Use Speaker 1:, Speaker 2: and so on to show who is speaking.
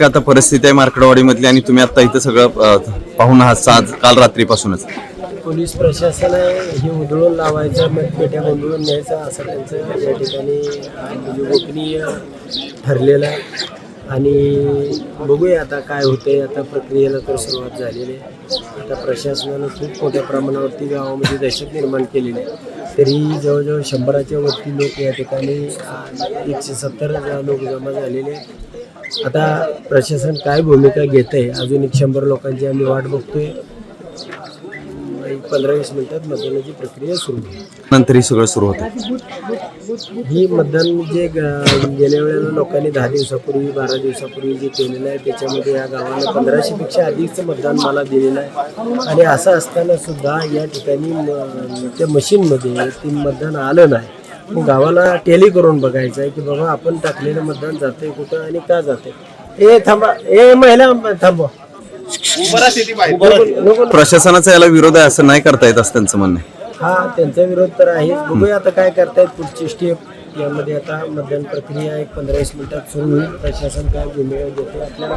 Speaker 1: आता परिस्थिती आहे मार्कडवाडीमधली आणि तुम्ही आता इथं सगळं पाहून आहात आज काल रात्रीपासूनच.
Speaker 2: पोलीस प्रशासन हे उधळून लावायचं पेट्या गोंधळून न्यायचं असं त्यांचं या ठिकाणी म्हणजे गोपनीय ठरलेलं आहे. आणि बघूया आता काय होतंय आता प्रक्रियेला तर सुरुवात झालेली आहे. आता प्रशासनानं खूप मोठ्या प्रमाणावरती गावामध्ये दहशत निर्माण केलेली आहे. तरी जवळजवळ शंभराच्या वरती लोक या ठिकाणी एकशे सत्तर लोक जमा झालेले आहेत. आता प्रशासन काय भूमिका घेत आहे अजून एक शंभर लोकांची आम्ही वाट बघतोय. एक पंधरा वीस मिनिटात मतदानाची प्रक्रिया सुरू होईल.
Speaker 1: नंतर ही सगळं सुरू होतं.
Speaker 2: ही मतदान जे ग- गेल्या वेळेला लोकांनी दहा दिवसापूर्वी बारा दिवसापूर्वी जे केलेलं आहे त्याच्यामध्ये या गावाला पंधराशेपेक्षा अधिकचं मतदान मला दिलेलं आहे. आणि असं असताना सुद्धा या ठिकाणी म- त्या मशीनमध्ये ते मतदान आलं नाही. गावाला टेली करून बघायचं आहे की बाबा आपण टाकलेलं मतदान जाते कुठं आणि का जाते ए थांबा. ए महिला थांबवा
Speaker 1: प्रशासनाचा याला विरोध आहे असं नाही करता येत असं त्यांचं म्हणणं आहे.
Speaker 2: हा त्यांचा विरोध तर आहे बघूया आता काय करतायत पुढची स्टेप यामध्ये आता मतदान प्रक्रिया एक पंधरा वीस मिनिटात सुरू होईल. प्रशासन काय भूमिका घेते आपल्याला